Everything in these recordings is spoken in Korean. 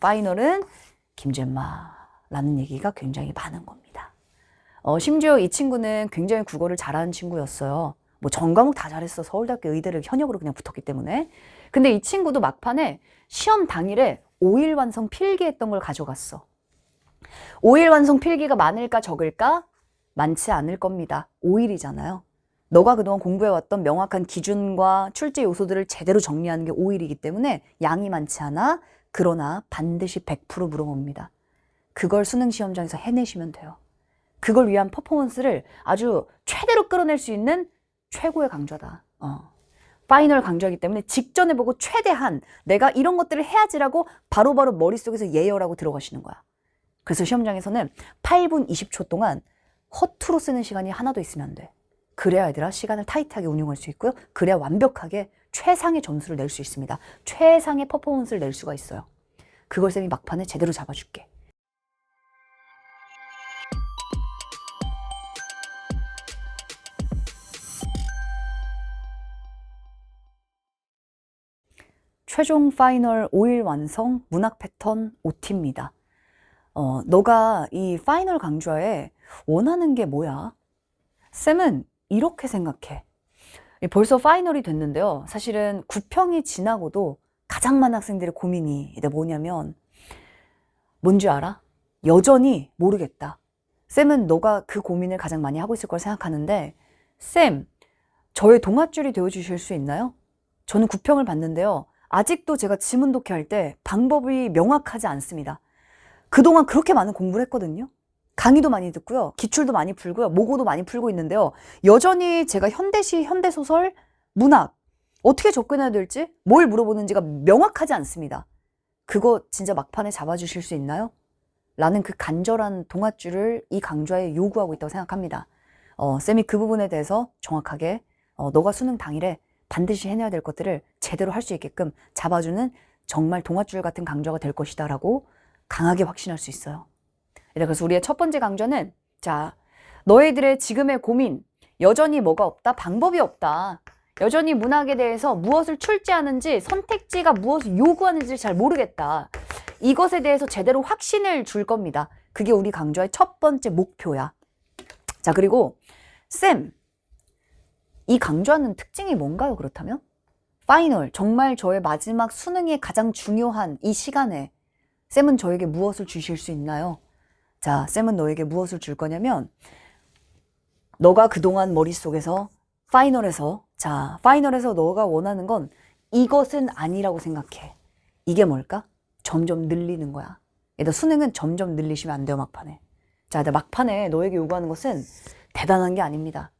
파이널은 김잼마라는 얘기가 굉장히 많은 겁니다. 어, 심지어 이 친구는 굉장히 국어를 잘하는 친구였어요. 뭐 전과목 다 잘했어. 서울대학교 의대를 현역으로 그냥 붙었기 때문에. 근데 이 친구도 막판에 시험 당일에 5일 완성 필기했던 걸 가져갔어. 5일 완성 필기가 많을까 적을까? 많지 않을 겁니다. 5일이잖아요. 너가 그동안 공부해왔던 명확한 기준과 출제 요소들을 제대로 정리하는 게 5일이기 때문에 양이 많지 않아. 그러나 반드시 100% 물어봅니다. 그걸 수능 시험장에서 해내시면 돼요. 그걸 위한 퍼포먼스를 아주 최대로 끌어낼 수 있는 최고의 강좌다. 어. 파이널 강좌이기 때문에 직전에 보고 최대한 내가 이런 것들을 해야지라고 바로바로 머릿속에서 예열하고 들어가시는 거야. 그래서 시험장에서는 8분 20초 동안 허투루 쓰는 시간이 하나도 있으면 안 돼. 그래야 얘들아 시간을 타이트하게 운용할 수 있고요. 그래야 완벽하게 최상의 점수를 낼 수 있습니다. 최상의 퍼포먼스를 낼 수가 있어요. 그걸 쌤이 막판에 제대로 잡아줄게. 최종 파이널 5일 완성 문학 패턴 OT입니다. 어, 너가 이 파이널 강좌에 원하는 게 뭐야? 쌤은 이렇게 생각해. 벌써 파이널이 됐는데요. 사실은 9평이 지나고도 가장 많은 학생들의 고민이 뭐냐면 뭔지 알아? 여전히 모르겠다. 쌤은 너가 그 고민을 가장 많이 하고 있을 걸 생각하는데 쌤, 저의 동아줄이 되어주실 수 있나요? 저는 9평을 봤는데요. 아직도 제가 지문 독해 할 때 방법이 명확하지 않습니다. 그동안 그렇게 많은 공부를 했거든요. 강의도 많이 듣고요. 기출도 많이 풀고요. 모고도 많이 풀고 있는데요. 여전히 제가 현대시, 현대소설, 문학, 어떻게 접근해야 될지, 뭘 물어보는지가 명확하지 않습니다. 그거 진짜 막판에 잡아주실 수 있나요? 라는 그 간절한 동아줄을 이 강좌에 요구하고 있다고 생각합니다. 어, 쌤이 그 부분에 대해서 정확하게, 어, 너가 수능 당일에 반드시 해내야 될 것들을 제대로 할 수 있게끔 잡아주는 정말 동아줄 같은 강좌가 될 것이다 라고 강하게 확신할 수 있어요. 그래서 우리의 첫 번째 강좌는 자, 너희들의 지금의 고민, 여전히 뭐가 없다? 방법이 없다. 여전히 문학에 대해서 무엇을 출제하는지, 선택지가 무엇을 요구하는지 잘 모르겠다. 이것에 대해서 제대로 확신을 줄 겁니다. 그게 우리 강좌의 첫 번째 목표야. 자, 그리고 쌤, 이 강좌는 특징이 뭔가요, 그렇다면? 파이널, 정말 저의 마지막 수능에 가장 중요한 이 시간에 쌤은 저에게 무엇을 주실 수 있나요? 자, 쌤은 너에게 무엇을 줄 거냐면, 너가 그동안 머릿속에서 파이널에서, 자, 파이널에서 너가 원하는 건 이것은 아니라고 생각해. 이게 뭘까? 점점 늘리는 거야. 얘들 수능은 점점 늘리시면 안 돼요, 막판에. 자, 막판에 너에게 요구하는 것은 대단한 게 아닙니다.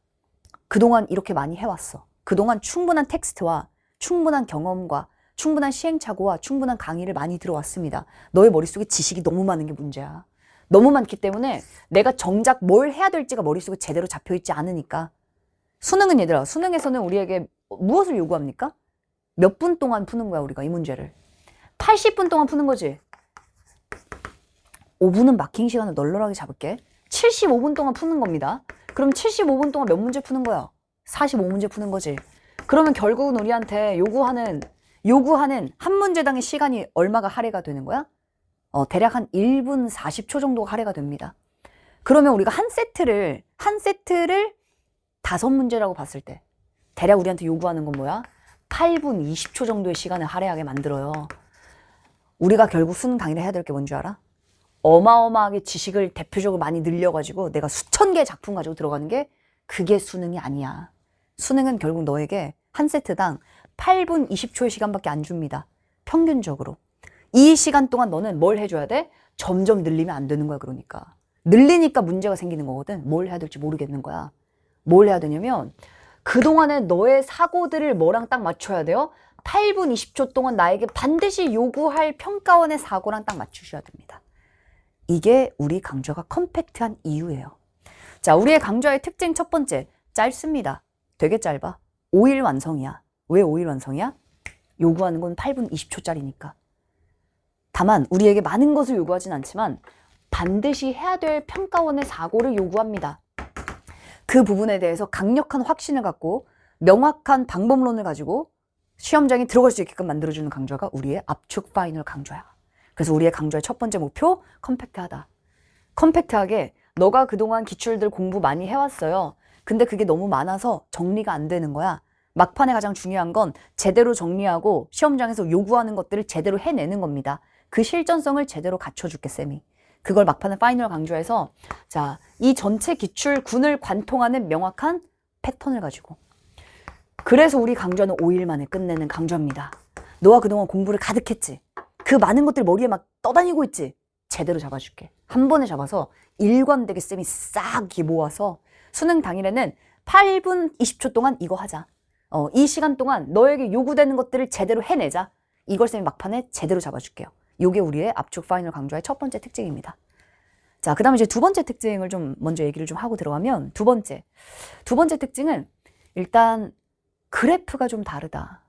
그동안 이렇게 많이 해왔어. 그동안 충분한 텍스트와 충분한 경험과 충분한 시행착오와 충분한 강의를 많이 들어왔습니다. 너의 머릿속에 지식이 너무 많은 게 문제야. 너무 많기 때문에 내가 정작 뭘 해야 될지가 머릿속에 제대로 잡혀있지 않으니까. 수능은 얘들아, 수능에서는 우리에게 무엇을 요구합니까? 몇 분 동안 푸는 거야, 우리가 이 문제를. 80분 동안 푸는 거지. 5분은 마킹 시간을 널널하게 잡을게. 75분 동안 푸는 겁니다. 그럼 75분 동안 몇 문제 푸는 거야? 45문제 푸는 거지. 그러면 결국은 우리한테 요구하는 요구하는 한 문제당의 시간이 얼마가 할애가 되는 거야? 어, 대략 한 1분 40초 정도가 할애가 됩니다. 그러면 우리가 한 세트를 한 세트를 다섯 문제라고 봤을 때 대략 우리한테 요구하는 건 뭐야? 8분 20초 정도의 시간을 할애하게 만들어요. 우리가 결국 수능 당일에 해야 될 게 뭔지 알아? 어마어마하게 지식을 대표적으로 많이 늘려가지고 내가 수천 개의 작품 가지고 들어가는 게 그게 수능이 아니야. 수능은 결국 너에게 한 세트당 8분 20초의 시간밖에 안 줍니다. 평균적으로. 이 시간 동안 너는 뭘 해줘야 돼? 점점 늘리면 안 되는 거야, 그러니까. 늘리니까 문제가 생기는 거거든. 뭘 해야 될지 모르겠는 거야. 뭘 해야 되냐면, 그동안에 너의 사고들을 뭐랑 딱 맞춰야 돼요? 8분 20초 동안 나에게 반드시 요구할 평가원의 사고랑 딱 맞추셔야 됩니다. 이게 우리 강좌가 컴팩트한 이유예요. 자, 우리의 강좌의 특징 첫 번째, 짧습니다. 되게 짧아. 5일 완성이야. 왜 5일 완성이야? 요구하는 건 8분 20초짜리니까. 다만 우리에게 많은 것을 요구하진 않지만 반드시 해야 될 평가원의 사고를 요구합니다. 그 부분에 대해서 강력한 확신을 갖고 명확한 방법론을 가지고 시험장에 들어갈 수 있게끔 만들어주는 강좌가 우리의 압축 파이널 강좌야. 그래서 우리의 강좌의 첫 번째 목표 컴팩트하다. 컴팩트하게 너가 그동안 기출들 공부 많이 해왔어요. 근데 그게 너무 많아서 정리가 안 되는 거야. 막판에 가장 중요한 건 제대로 정리하고 시험장에서 요구하는 것들을 제대로 해내는 겁니다. 그 실전성을 제대로 갖춰줄게, 쌤이. 그걸 막판에 파이널 강좌에서 자, 이 전체 기출군을 관통하는 명확한 패턴을 가지고 그래서 우리 강좌는 5일 만에 끝내는 강좌입니다. 너가 그동안 공부를 가득했지? 그 많은 것들 머리에 막 떠다니고 있지? 제대로 잡아줄게. 한 번에 잡아서 일관되게 쌤이 싹 모아서 수능 당일에는 8분 20초 동안 이거 하자. 어, 이 시간 동안 너에게 요구되는 것들을 제대로 해내자. 이걸 쌤이 막판에 제대로 잡아줄게요. 요게 우리의 압축 파이널 강좌의 첫 번째 특징입니다. 자, 그 다음에 이제 두 번째 특징을 좀 먼저 얘기를 좀 하고 들어가면 두 번째. 두 번째 특징은 일단 그래프가 좀 다르다.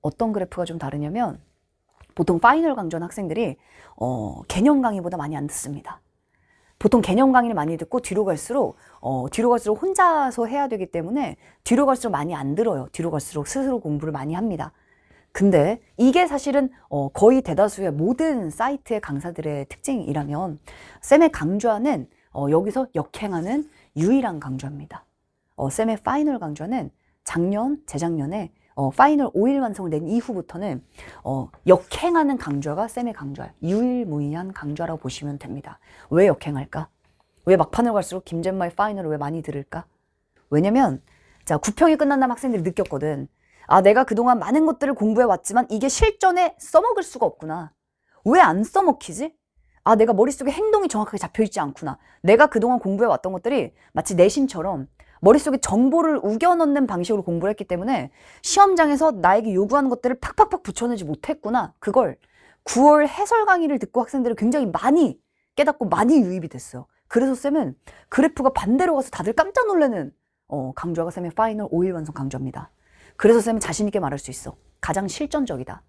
어떤 그래프가 좀 다르냐면 보통 파이널 강좌는 학생들이 어, 개념 강의보다 많이 안 듣습니다. 보통 개념 강의를 많이 듣고 뒤로 갈수록 어, 뒤로 갈수록 혼자서 해야 되기 때문에 뒤로 갈수록 많이 안 들어요. 뒤로 갈수록 스스로 공부를 많이 합니다. 근데 이게 사실은 어, 거의 대다수의 모든 사이트의 강사들의 특징이라면 쌤의 강좌는 어, 여기서 역행하는 유일한 강좌입니다. 어, 쌤의 파이널 강좌는 작년, 재작년에 어, 파이널 5일 완성을 낸 이후부터는 어, 역행하는 강좌가 쌤의 강좌예요. 유일무이한 강좌라고 보시면 됩니다. 왜 역행할까? 왜 막판을 갈수록 김잼마의 파이널을 왜 많이 들을까? 왜냐면 자 구평이 끝난 다음 학생들이 느꼈거든. 아 내가 그동안 많은 것들을 공부해 왔지만 이게 실전에 써먹을 수가 없구나. 왜 안 써먹히지? 아 내가 머릿속에 행동이 정확하게 잡혀있지 않구나. 내가 그동안 공부해 왔던 것들이 마치 내신처럼 머릿속에 정보를 우겨 넣는 방식으로 공부를 했기 때문에 시험장에서 나에게 요구하는 것들을 팍팍팍 붙여내지 못했구나. 그걸 9월 해설 강의를 듣고 학생들이 굉장히 많이 깨닫고 많이 유입이 됐어요. 그래서 쌤은 그래프가 반대로 가서 다들 깜짝 놀라는 어, 강좌가 쌤의 파이널 5일 완성 강좌입니다. 그래서 쌤은 자신있게 말할 수 있어. 가장 실전적이다.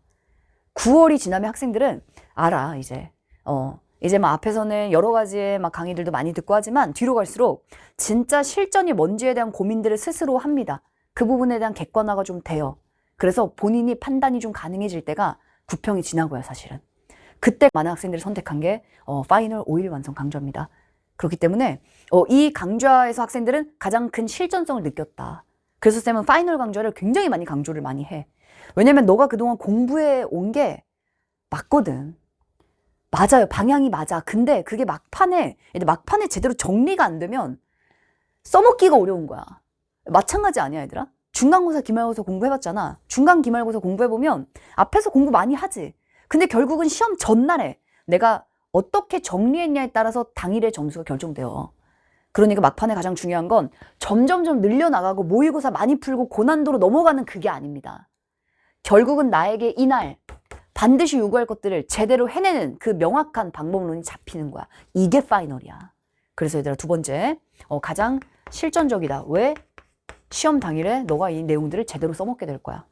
9월이 지나면 학생들은 알아, 이제. 어, 이제 막 앞에서는 여러 가지의 막 강의들도 많이 듣고 하지만 뒤로 갈수록 진짜 실전이 뭔지에 대한 고민들을 스스로 합니다. 그 부분에 대한 객관화가 좀 돼요. 그래서 본인이 판단이 좀 가능해질 때가 구평이 지나고요, 사실은. 그때 많은 학생들이 선택한 게 어, 파이널 5일 완성 강좌입니다. 그렇기 때문에 어, 이 강좌에서 학생들은 가장 큰 실전성을 느꼈다. 그래서 쌤은 파이널 강좌를 굉장히 많이 강조를 많이 해. 왜냐면 너가 그동안 공부해 온 게 맞거든. 맞아요. 방향이 맞아. 근데 그게 막판에, 막판에 제대로 정리가 안 되면 써먹기가 어려운 거야. 마찬가지 아니야, 얘들아? 중간고사, 기말고사 공부해봤잖아. 중간, 기말고사 공부해보면 앞에서 공부 많이 하지. 근데 결국은 시험 전날에 내가 어떻게 정리했냐에 따라서 당일의 점수가 결정돼요. 그러니까 막판에 가장 중요한 건 점점점 늘려나가고 모의고사 많이 풀고 고난도로 넘어가는 그게 아닙니다. 결국은 나에게 이날 반드시 요구할 것들을 제대로 해내는 그 명확한 방법론이 잡히는 거야. 이게 파이널이야. 그래서 얘들아 두 번째 어, 가장 실전적이다. 왜? 시험 당일에 너가 이 내용들을 제대로 써먹게 될 거야.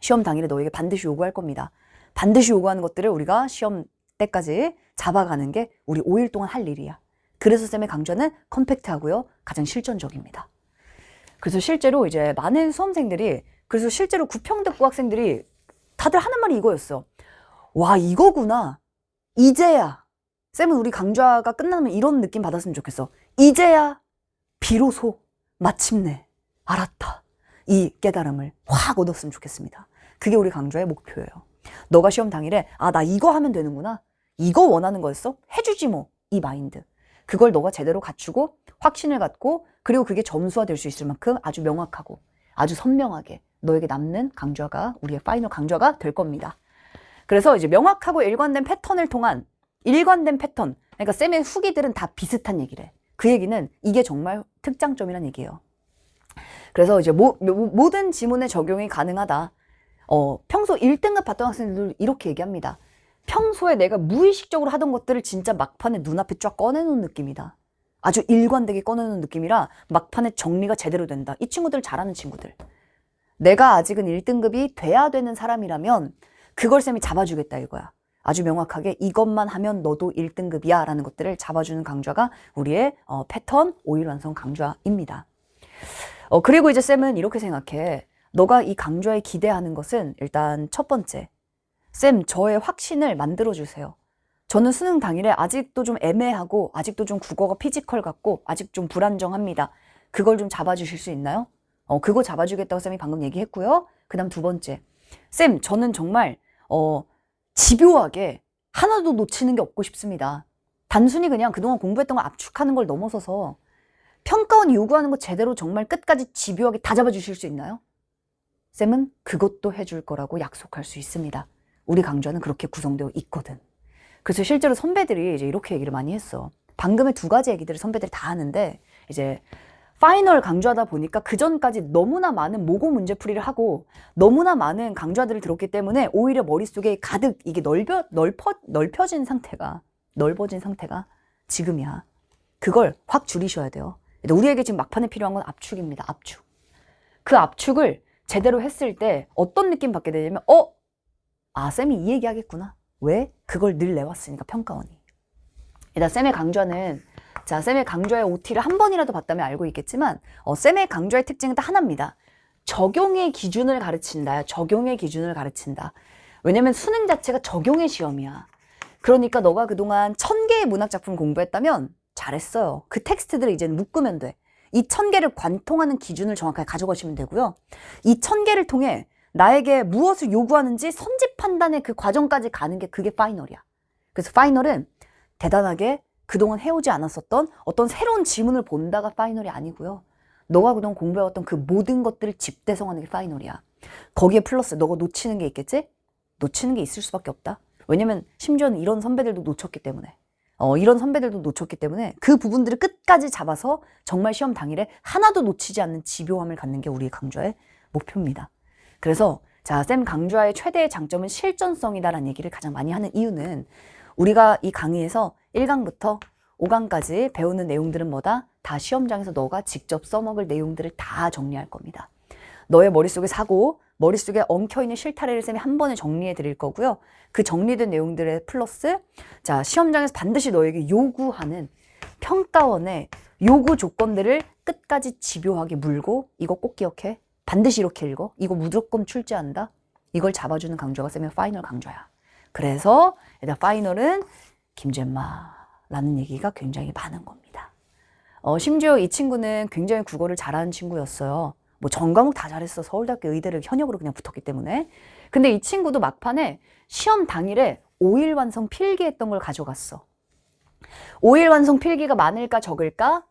시험 당일에 너에게 반드시 요구할 겁니다. 반드시 요구하는 것들을 우리가 시험 때까지 잡아가는 게 우리 5일 동안 할 일이야. 그래서 쌤의 강좌는 컴팩트하고요. 가장 실전적입니다. 그래서 실제로 이제 많은 수험생들이 그래서 실제로 구평대고 학생들이 다들 하는 말이 이거였어. 와, 이거구나. 이제야. 쌤은 우리 강좌가 끝나면 이런 느낌 받았으면 좋겠어. 이제야 비로소 마침내 알았다. 이 깨달음을 확 얻었으면 좋겠습니다. 그게 우리 강좌의 목표예요. 너가 시험 당일에 아, 나 이거 하면 되는구나. 이거 원하는 거였어? 해주지 뭐. 이 마인드. 그걸 너가 제대로 갖추고 확신을 갖고 그리고 그게 점수화 될 수 있을 만큼 아주 명확하고 아주 선명하게 너에게 남는 강좌가 우리의 파이널 강좌가 될 겁니다. 그래서 이제 명확하고 일관된 패턴을 통한 일관된 패턴. 그러니까 쌤의 후기들은 다 비슷한 얘기를 해. 그 얘기는 이게 정말 특장점이란 얘기예요. 그래서 이제 모, 모든 지문에 적용이 가능하다. 어, 평소 1등급 봤던 학생들도 이렇게 얘기합니다. 평소에 내가 무의식적으로 하던 것들을 진짜 막판에 눈앞에 쫙 꺼내놓은 느낌이다. 아주 일관되게 꺼내놓은 느낌이라 막판에 정리가 제대로 된다. 이 친구들 잘하는 친구들. 내가 아직은 1등급이 돼야 되는 사람이라면 그걸 쌤이 잡아주겠다 이거야. 아주 명확하게 이것만 하면 너도 1등급이야 라는 것들을 잡아주는 강좌가 우리의 어, 패턴 5일 완성 강좌입니다. 어, 그리고 이제 쌤은 이렇게 생각해. 너가 이 강좌에 기대하는 것은 일단 첫 번째, 쌤, 저의 확신을 만들어주세요. 저는 수능 당일에 아직도 좀 애매하고 아직도 좀 국어가 피지컬 같고 아직 좀 불안정합니다. 그걸 좀 잡아주실 수 있나요? 어, 그거 잡아주겠다고 쌤이 방금 얘기했고요. 그 다음 두 번째. 쌤, 저는 정말, 어, 집요하게 하나도 놓치는 게 없고 싶습니다. 단순히 그냥 그동안 공부했던 걸 압축하는 걸 넘어서서 평가원이 요구하는 거 제대로 정말 끝까지 집요하게 다 잡아주실 수 있나요? 쌤은 그것도 해줄 거라고 약속할 수 있습니다. 우리 강좌는 그렇게 구성되어 있거든. 그래서 실제로 선배들이 이제 이렇게 얘기를 많이 했어. 방금의 두 가지 얘기들을 선배들이 다 하는데 이제 파이널 강좌하다 보니까 그 전까지 너무나 많은 모고 문제풀이를 하고 너무나 많은 강좌들을 들었기 때문에 오히려 머릿속에 가득 이게 넓혀, 넓혀, 넓혀진 상태가 넓어진 상태가 지금이야. 그걸 확 줄이셔야 돼요. 우리에게 지금 막판에 필요한 건 압축입니다. 압축. 그 압축을 제대로 했을 때 어떤 느낌 받게 되냐면 어? 아 쌤이 이 얘기 하겠구나. 왜? 그걸 늘 내왔으니까 평가원이. 일단 쌤의 강좌는 자 쌤의 강좌의 OT를 한 번이라도 봤다면 알고 있겠지만 어, 쌤의 강좌의 특징은 딱 하나입니다. 적용의 기준을 가르친다. 적용의 기준을 가르친다. 왜냐면 수능 자체가 적용의 시험이야. 그러니까 너가 그동안 천 개의 문학 작품 공부했다면 잘했어요. 그 텍스트들을 이제는 묶으면 돼. 이 천 개를 관통하는 기준을 정확하게 가져가시면 되고요. 이 천 개를 통해 나에게 무엇을 요구하는지 선지 판단의 그 과정까지 가는 게 그게 파이널이야. 그래서 파이널은 대단하게 그동안 해오지 않았었던 어떤 새로운 지문을 본다가 파이널이 아니고요. 너가 그동안 공부해왔던 그 모든 것들을 집대성하는 게 파이널이야. 거기에 플러스 너가 놓치는 게 있겠지? 놓치는 게 있을 수밖에 없다. 왜냐면 심지어는 이런 선배들도 놓쳤기 때문에. 어, 이런 선배들도 놓쳤기 때문에 그 부분들을 끝까지 잡아서 정말 시험 당일에 하나도 놓치지 않는 집요함을 갖는 게 우리 강좌의 목표입니다. 그래서 자, 쌤 강좌의 최대의 장점은 실전성이다라는 얘기를 가장 많이 하는 이유는 우리가 이 강의에서 1강부터 5강까지 배우는 내용들은 뭐다? 다 시험장에서 너가 직접 써먹을 내용들을 다 정리할 겁니다. 너의 머릿속에 사고, 머릿속에 엉켜있는 실타래를 쌤이 한 번에 정리해 드릴 거고요. 그 정리된 내용들의 플러스, 자, 시험장에서 반드시 너에게 요구하는 평가원의 요구 조건들을 끝까지 집요하게 물고, 이거 꼭 기억해. 반드시 이렇게 읽어. 이거 무조건 출제한다. 이걸 잡아주는 강좌가 쌤의 파이널 강좌야. 그래서 일단 파이널은 김잼마라는 얘기가 굉장히 많은 겁니다. 어, 심지어 이 친구는 굉장히 국어를 잘하는 친구였어요. 뭐 전과목 다 잘했어. 서울대학교 의대를 현역으로 그냥 붙었기 때문에. 근데 이 친구도 막판에 시험 당일에 5일 완성 필기했던 걸 가져갔어. 5일 완성 필기가 많을까 적을까?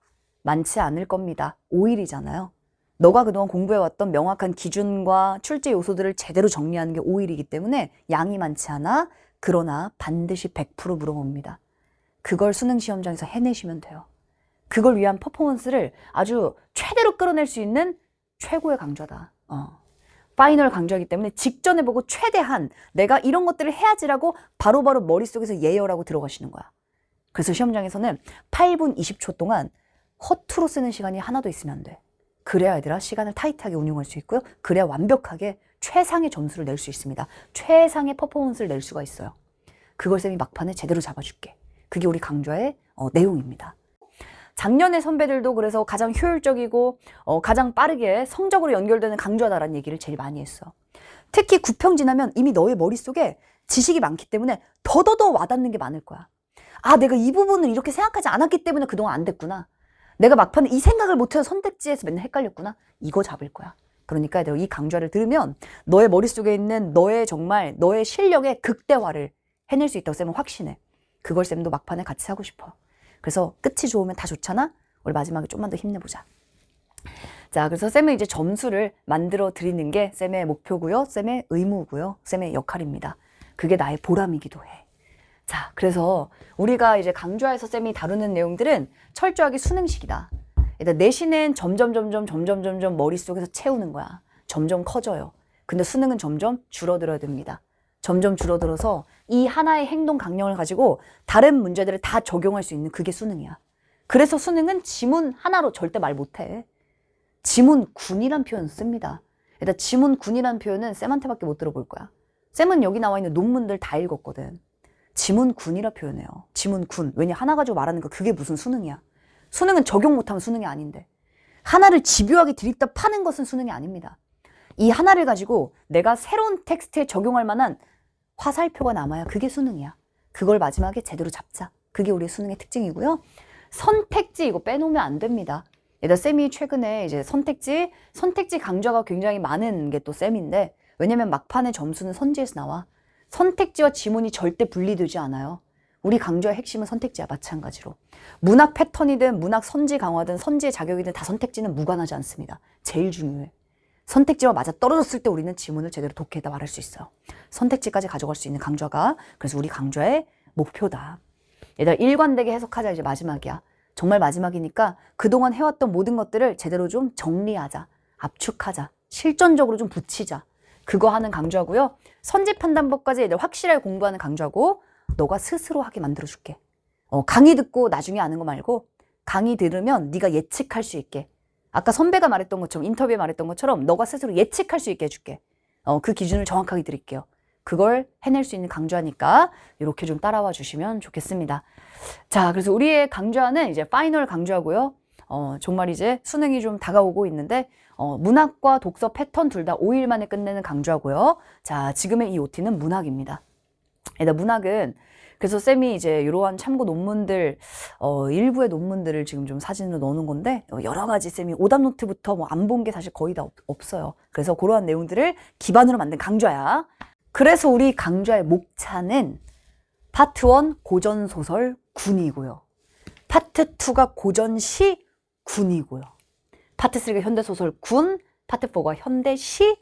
많지 않을 겁니다. 5일이잖아요. 너가 그동안 공부해왔던 명확한 기준과 출제 요소들을 제대로 정리하는 게 5일이기 때문에 양이 많지 않아. 그러나 반드시 100% 물어봅니다. 그걸 수능 시험장에서 해내시면 돼요. 그걸 위한 퍼포먼스를 아주 최대로 끌어낼 수 있는 최고의 강좌다. 어. 파이널 강좌이기 때문에 직전에 보고 최대한 내가 이런 것들을 해야지라고 바로바로 머릿속에서 예열하고 들어가시는 거야. 그래서 시험장에서는 8분 20초 동안 허투루 쓰는 시간이 하나도 있으면 안 돼. 그래야 얘들아 시간을 타이트하게 운용할 수 있고요. 그래야 완벽하게 최상의 점수를 낼 수 있습니다. 최상의 퍼포먼스를 낼 수가 있어요. 그걸 쌤이 막판에 제대로 잡아줄게. 그게 우리 강좌의 어, 내용입니다. 작년의 선배들도 그래서 가장 효율적이고 어, 가장 빠르게 성적으로 연결되는 강좌다라는 얘기를 제일 많이 했어. 특히 구평 지나면 이미 너의 머릿속에 지식이 많기 때문에 더더더 와닿는 게 많을 거야. 아, 내가 이 부분을 이렇게 생각하지 않았기 때문에 그동안 안 됐구나. 내가 막판에 이 생각을 못해서 선택지에서 맨날 헷갈렸구나. 이거 잡을 거야. 그러니까 이 강좌를 들으면 너의 머릿속에 있는 너의 정말 너의 실력의 극대화를 해낼 수 있다고 쌤은 확신해. 그걸 쌤도 막판에 같이 하고 싶어. 그래서 끝이 좋으면 다 좋잖아? 우리 마지막에 좀만 더 힘내보자. 자, 그래서 쌤은 이제 점수를 만들어 드리는 게 쌤의 목표고요. 쌤의 의무고요. 쌤의 역할입니다. 그게 나의 보람이기도 해. 자, 그래서 우리가 이제 강좌에서 쌤이 다루는 내용들은 철저하게 수능식이다. 일단 내신은 점점 점점 점점 점점 머릿속에서 채우는 거야. 점점 커져요. 근데 수능은 점점 줄어들어야 됩니다. 점점 줄어들어서 이 하나의 행동 강령을 가지고 다른 문제들을 다 적용할 수 있는 그게 수능이야. 그래서 수능은 지문 하나로 절대 말 못해. 지문군이란 표현 씁니다. 일단 지문군이란 표현은 쌤한테밖에 못 들어볼 거야. 쌤은 여기 나와 있는 논문들 다 읽었거든. 지문군이라 표현해요. 지문군. 왜냐 하나 가지고 말하는 거 그게 무슨 수능이야. 수능은 적용 못하면 수능이 아닌데. 하나를 집요하게 드립다 파는 것은 수능이 아닙니다. 이 하나를 가지고 내가 새로운 텍스트에 적용할 만한 화살표가 남아야 그게 수능이야. 그걸 마지막에 제대로 잡자. 그게 우리 수능의 특징이고요. 선택지 이거 빼놓으면 안 됩니다. 얘들 쌤이 최근에 이제 선택지, 선택지 강좌가 굉장히 많은 게 또 쌤인데 왜냐면 막판에 점수는 선지에서 나와. 선택지와 지문이 절대 분리되지 않아요. 우리 강좌의 핵심은 선택지야 마찬가지로. 문학 패턴이든 문학 선지 강화든 선지의 자격이든 다 선택지는 무관하지 않습니다. 제일 중요해. 선택지와 맞아 떨어졌을 때 우리는 지문을 제대로 독해다 말할 수 있어요. 선택지까지 가져갈 수 있는 강좌가 그래서 우리 강좌의 목표다. 얘들아 일관되게 해석하자 이제 마지막이야. 정말 마지막이니까 그동안 해왔던 모든 것들을 제대로 좀 정리하자. 압축하자. 실전적으로 좀 붙이자. 그거 하는 강좌고요. 선지 판단법까지 확실하게 공부하는 강좌고 너가 스스로 하게 만들어줄게. 어, 강의 듣고 나중에 아는 거 말고 강의 들으면 네가 예측할 수 있게. 아까 선배가 말했던 것처럼 인터뷰에 말했던 것처럼 너가 스스로 예측할 수 있게 해줄게. 어, 그 기준을 정확하게 드릴게요. 그걸 해낼 수 있는 강좌니까 이렇게 좀 따라와 주시면 좋겠습니다. 자, 그래서 우리의 강좌는 이제 파이널 강좌고요. 어, 정말 이제 수능이 좀 다가오고 있는데 어, 문학과 독서 패턴 둘 다 5일 만에 끝내는 강좌고요. 자, 지금의 이 OT는 문학입니다. 문학은 그래서 쌤이 이제 이러한 참고 논문들 어, 일부의 논문들을 지금 좀 사진으로 넣는 건데 어, 여러 가지 쌤이 오답 노트부터 뭐 안 본 게 사실 거의 다 없, 없어요. 그래서 그러한 내용들을 기반으로 만든 강좌야. 그래서 우리 강좌의 목차는 파트 1 고전 소설 군이고요. 파트 2가 고전 시 군이고요. 파트 3가 현대 소설 군, 파트 4가 현대 시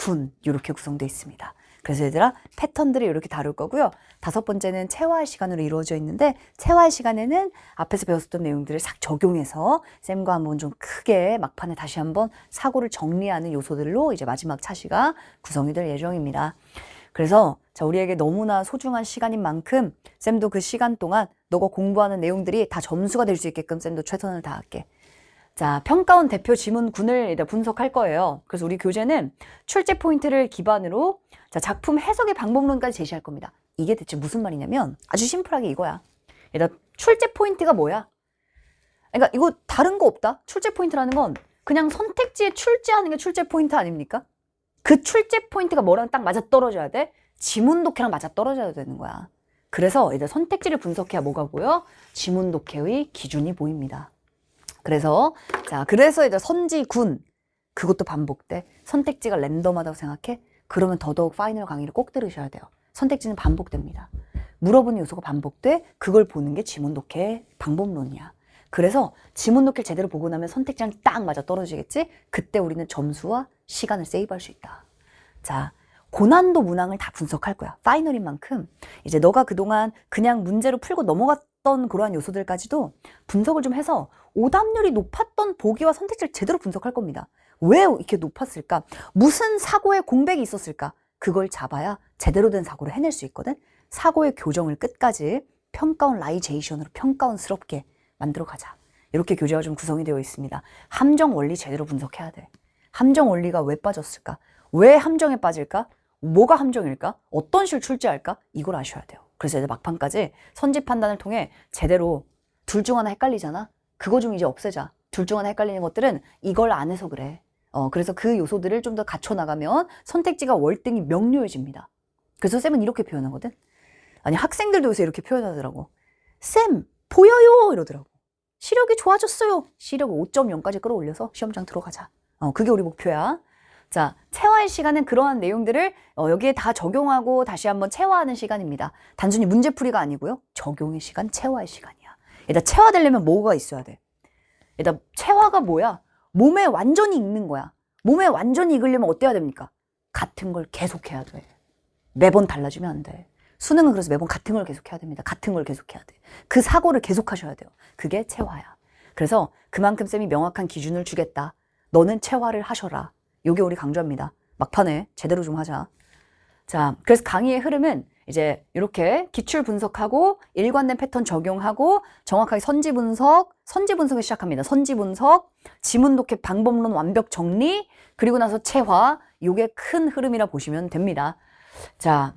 군 이렇게 구성되어 있습니다. 그래서 얘들아 패턴들을 이렇게 다룰 거고요. 다섯 번째는 체화할 시간으로 이루어져 있는데 체화할 시간에는 앞에서 배웠었던 내용들을 싹 적용해서 쌤과 한번 좀 크게 막판에 다시 한번 사고를 정리하는 요소들로 이제 마지막 차시가 구성이 될 예정입니다. 그래서 자 우리에게 너무나 소중한 시간인 만큼 쌤도 그 시간 동안 너가 공부하는 내용들이 다 점수가 될 수 있게끔 쌤도 최선을 다할게. 자, 평가원 대표 지문군을 분석할 거예요. 그래서 우리 교재는 출제 포인트를 기반으로 자, 작품 해석의 방법론까지 제시할 겁니다. 이게 대체 무슨 말이냐면 아주 심플하게 이거야. 일단 출제 포인트가 뭐야? 그러니까 이거 다른 거 없다. 출제 포인트라는 건 그냥 선택지에 출제하는 게 출제 포인트 아닙니까? 그 출제 포인트가 뭐랑 딱 맞아 떨어져야 돼? 지문 독해랑 맞아 떨어져야 되는 거야. 그래서 이제 선택지를 분석해야 뭐가 보여? 지문 독해의 기준이 보입니다. 그래서 자 그래서 이제 선지군 그것도 반복돼? 선택지가 랜덤하다고 생각해? 그러면 더더욱 파이널 강의를 꼭 들으셔야 돼요. 선택지는 반복됩니다. 물어보는 요소가 반복돼? 그걸 보는 게 지문 독해? 방법론이야. 그래서 지문 독해를 제대로 보고 나면 선택지랑 딱 맞아 떨어지겠지? 그때 우리는 점수와 시간을 세이브할 수 있다. 자 고난도 문항을 다 분석할 거야. 파이널인 만큼. 이제 너가 그동안 그냥 문제로 풀고 넘어갔 던 그러한 요소들까지도 분석을 좀 해서 오답률이 높았던 보기와 선택지를 제대로 분석할 겁니다. 왜 이렇게 높았을까? 무슨 사고의 공백이 있었을까? 그걸 잡아야 제대로 된 사고를 해낼 수 있거든. 사고의 교정을 끝까지 평가원 라이제이션으로 평가원스럽게 만들어 가자. 이렇게 교재가 좀 구성이 되어 있습니다. 함정 원리 제대로 분석해야 돼. 함정 원리가 왜 빠졌을까? 왜 함정에 빠질까? 뭐가 함정일까? 어떤 실 출제할까? 이걸 아셔야 돼요. 그래서 이제 막판까지 선지 판단을 통해 제대로 둘 중 하나 헷갈리잖아? 그거 좀 이제 없애자. 둘 중 하나 헷갈리는 것들은 이걸 안 해서 그래. 어, 그래서 그 요소들을 좀 더 갖춰 나가면 선택지가 월등히 명료해집니다. 그래서 쌤은 이렇게 표현하거든. 아니 학생들도 요새 이렇게 표현하더라고. 쌤 보여요 이러더라고. 시력이 좋아졌어요. 시력 5.0까지 끌어올려서 시험장 들어가자. 어, 그게 우리 목표야. 자, 체화의 시간은 그러한 내용들을 어, 여기에 다 적용하고 다시 한번 체화하는 시간입니다. 단순히 문제풀이가 아니고요. 적용의 시간, 체화의 시간이야. 일단 체화되려면 뭐가 있어야 돼? 일단 체화가 뭐야? 몸에 완전히 익는 거야. 몸에 완전히 익으려면 어때야 됩니까? 같은 걸 계속해야 돼. 매번 달라지면 안 돼. 수능은 그래서 매번 같은 걸 계속해야 됩니다. 같은 걸 계속해야 돼. 그 사고를 계속하셔야 돼요. 그게 체화야. 그래서 그만큼 쌤이 명확한 기준을 주겠다. 너는 체화를 하셔라. 요게 우리 강조합니다. 막판에 제대로 좀 하자. 자, 그래서 강의의 흐름은 이제 이렇게 기출 분석하고 일관된 패턴 적용하고 정확하게 선지 분석, 선지 분석을 시작합니다. 선지 분석, 지문 독해 방법론 완벽 정리, 그리고 나서 체화, 요게 큰 흐름이라 보시면 됩니다. 자,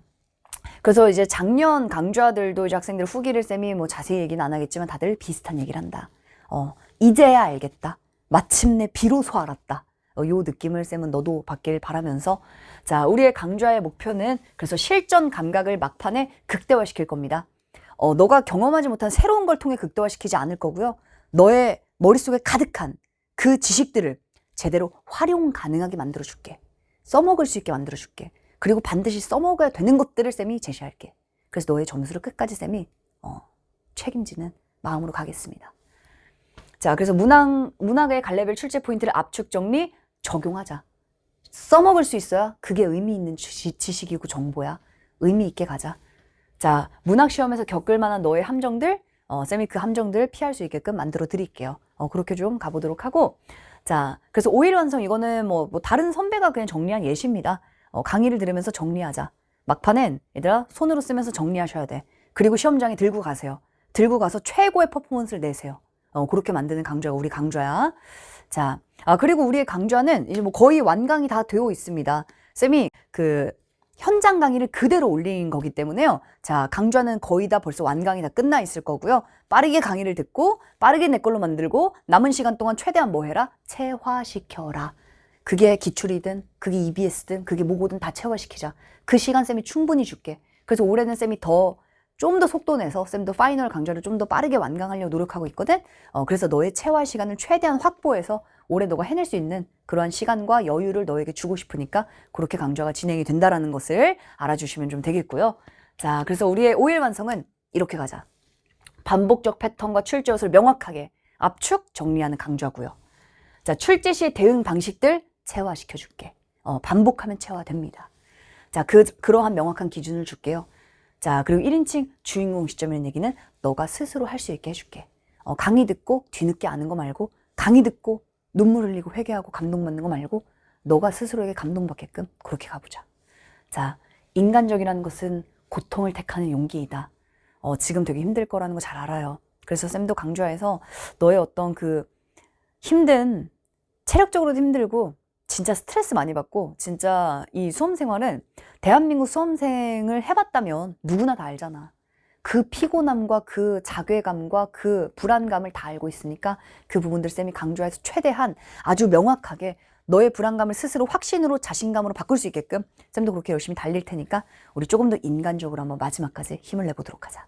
그래서 이제 작년 강좌들도 이제 학생들 후기를 쌤이 뭐 자세히 얘기는 안 하겠지만 다들 비슷한 얘기를 한다. 어, 이제야 알겠다. 마침내 비로소 알았다. 어, 요 느낌을 쌤은 너도 받길 바라면서 자 우리의 강좌의 목표는 그래서 실전 감각을 막판에 극대화시킬 겁니다. 어, 너가 경험하지 못한 새로운 걸 통해 극대화시키지 않을 거고요. 너의 머릿속에 가득한 그 지식들을 제대로 활용 가능하게 만들어줄게. 써먹을 수 있게 만들어줄게. 그리고 반드시 써먹어야 되는 것들을 쌤이 제시할게. 그래서 너의 점수를 끝까지 쌤이 어, 책임지는 마음으로 가겠습니다. 자, 그래서 문학, 문학의 갈래별 출제 포인트를 압축 정리 적용하자. 써먹을 수 있어야 그게 의미 있는 지, 지식이고 정보야. 의미 있게 가자. 자, 문학 시험에서 겪을 만한 너의 함정들, 어, 쌤이 그 함정들 피할 수 있게끔 만들어 드릴게요. 어, 그렇게 좀 가보도록 하고. 자, 그래서 5일 완성 이거는 뭐, 뭐 다른 선배가 그냥 정리한 예시입니다. 어, 강의를 들으면서 정리하자. 막판엔 얘들아 손으로 쓰면서 정리하셔야 돼. 그리고 시험장에 들고 가세요. 들고 가서 최고의 퍼포먼스를 내세요. 어, 그렇게 만드는 강좌가 우리 강좌야. 자, 아, 그리고 우리의 강좌는 이제 뭐 거의 완강이 다 되어 있습니다. 쌤이 그 현장 강의를 그대로 올린 거기 때문에요. 자, 강좌는 거의 다 벌써 완강이 다 끝나 있을 거고요. 빠르게 강의를 듣고 빠르게 내 걸로 만들고 남은 시간 동안 최대한 뭐 해라? 체화시켜라. 그게 기출이든 그게 EBS든 그게 뭐고든 다 체화시키자. 그 시간 쌤이 충분히 줄게. 그래서 올해는 쌤이 더 좀 더 속도 내서 쌤도 파이널 강좌를 좀 더 빠르게 완강하려고 노력하고 있거든. 어, 그래서 너의 체화 시간을 최대한 확보해서 올해 너가 해낼 수 있는 그러한 시간과 여유를 너에게 주고 싶으니까 그렇게 강좌가 진행이 된다라는 것을 알아주시면 좀 되겠고요. 자, 그래서 우리의 5일 완성은 이렇게 가자. 반복적 패턴과 출제 요소를 명확하게 압축 정리하는 강좌고요. 자, 출제 시의 대응 방식들 체화시켜 줄게. 어, 반복하면 체화됩니다. 자, 그, 그러한 명확한 기준을 줄게요. 자, 그리고 1인칭 주인공 시점이라는 얘기는 너가 스스로 할 수 있게 해줄게. 어, 강의 듣고 뒤늦게 아는 거 말고, 강의 듣고 눈물 흘리고 회개하고 감동받는 거 말고, 너가 스스로에게 감동받게끔 그렇게 가보자. 자, 인간적이라는 것은 고통을 택하는 용기이다. 어, 지금 되게 힘들 거라는 거 잘 알아요. 그래서 쌤도 강좌에서 너의 어떤 그 힘든, 체력적으로도 힘들고, 진짜 스트레스 많이 받고, 진짜 이 수험 생활은 대한민국 수험생을 해봤다면 누구나 다 알잖아. 그 피곤함과 그 자괴감과 그 불안감을 다 알고 있으니까 그 부분들 쌤이 강조해서 최대한 아주 명확하게 너의 불안감을 스스로 확신으로 자신감으로 바꿀 수 있게끔 쌤도 그렇게 열심히 달릴 테니까 우리 조금 더 인간적으로 한번 마지막까지 힘을 내보도록 하자.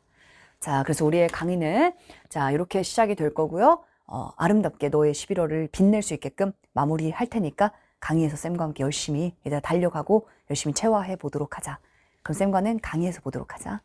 자, 그래서 우리의 강의는 자, 이렇게 시작이 될 거고요. 어, 아름답게 너의 11월을 빛낼 수 있게끔 마무리할 테니까 강의에서 쌤과 함께 열심히 얘들아 달려가고 열심히 체화해 보도록 하자. 그럼 쌤과는 강의에서 보도록 하자.